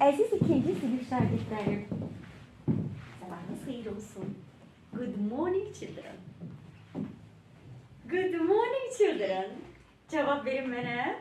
Aziz ikinci sınıf şagirdlerim. Sabahınız hayır olsun. Good morning children. Good morning children. Cevap verin bana.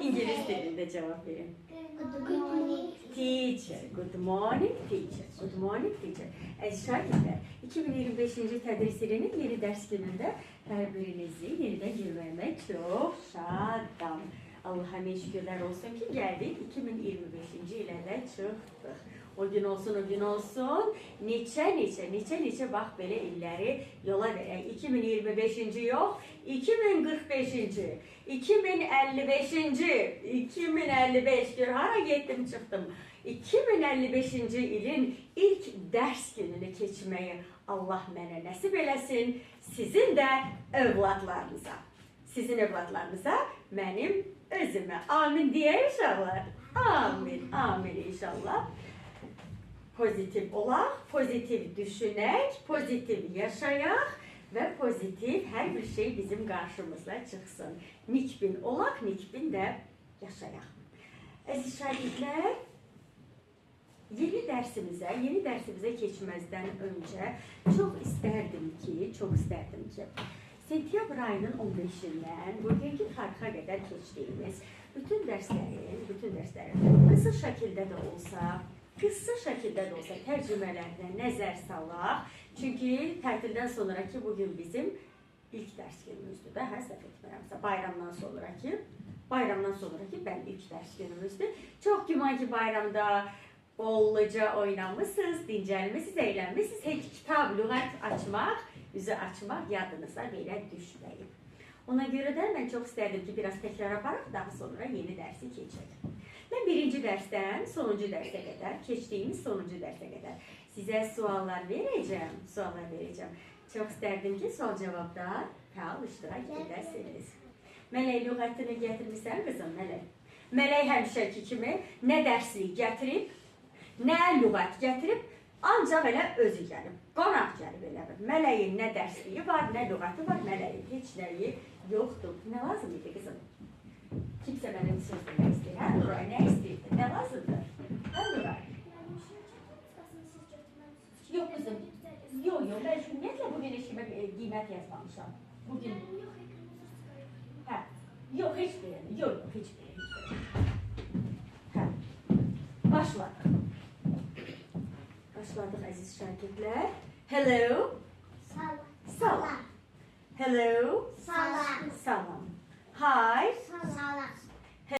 İngiliz dilinde cevap verin. Good morning. Teacher. Good morning teacher. Good morning teacher. Aziz şagirdler, 2025. tədris ilinin yeni dərs günündə hər birinizi yenidən görməyimə çox şadam. Allah'a min şükürlər olsun ki gəldik 2025-ci ilə də çıxdıq. O gün olsun, o gün olsun. Neçə, neçə, neçə, neçə bax belə illəri yola verək. 2025-ci yox, 2045-ci, 2055-ci, 2055 gör hara getdim çıxdım. 2055-ci ilin ilk dərs gününü keçməyi Allah mənə nəsib eləsin, sizin də övladlarınıza. Sizin övladlarınıza, mənim özümə. Amin deyə inşallah. Amin, amin inşallah. Pozitif olaq, pozitif düşünək, pozitif yaşayaq və pozitiv hər bir şey bizim qarşımıza çıxsın. Nikbin olaq, nikbin də yaşayaq. Əziz şagirdlər, Yeni dersimizə, yeni dersimizə keçməzdən öncə çox istərdim ki, çox istərdim ki, sentyabr ayının 15-dən bugünkü tarixa qədər keçdiyimiz bütün dərslərin, bütün dərslərin qısa şəkildə də olsa, qısa şəkildə də olsa tərcümələrinə nəzər salaq. Çünki tətildən sonraki bugün bizim ilk dərs günümüzdür də, hər səhv etmirəmsə, bayramdan sonraki, bayramdan sonraki bəli ilk dərs günümüzdür. Çox güman ki, bayramda bolluca oynamışsınız, dincəlmisiniz, eğlənmisiniz. Heç kitab, lüğət açmaq, üzü açmaq yadınıza belə düşməyib. Ona görə də mən çox istərdim ki, biraz təkrar aparaq, daha sonra yeni dərsi keçək. Mən birinci dərsdən sonuncu dərsə qədər, keçdiyimiz sonuncu dərsə qədər sizə suallar verəcəm, suallar verəcəm. Çox istərdim ki, sual cavabda fəal iştirak edəsiniz. Mələk lüğətini gətirmisən qızım, Mələk? Mələk həmişəki kimi nə dərslik gətirib, nə lüğət gətirib, ancaq elə özü gəlib. Qonaq gəlib elə bir. Mələyin nə dərsliyi var, nə lüğəti var, mələyin heç nəyi yoxdur. Nə lazım idi qızım? Kimsə mənə bir söz demək istəyir. Hə, Nuray, nə istəyirdi? Nə lazımdır? Hə, Nuray? Yox qızım. Yox, yox, mən ümumiyyətlə bugün işimə e, qiymət yazmamışam. Bugün, hə, yox, heç bir, yox, yox, heç bir, bir. Hə, başladıq. başladık aziz şagirdler. Hello. Salam. Salam. Hello. Salam. Salam. Hi.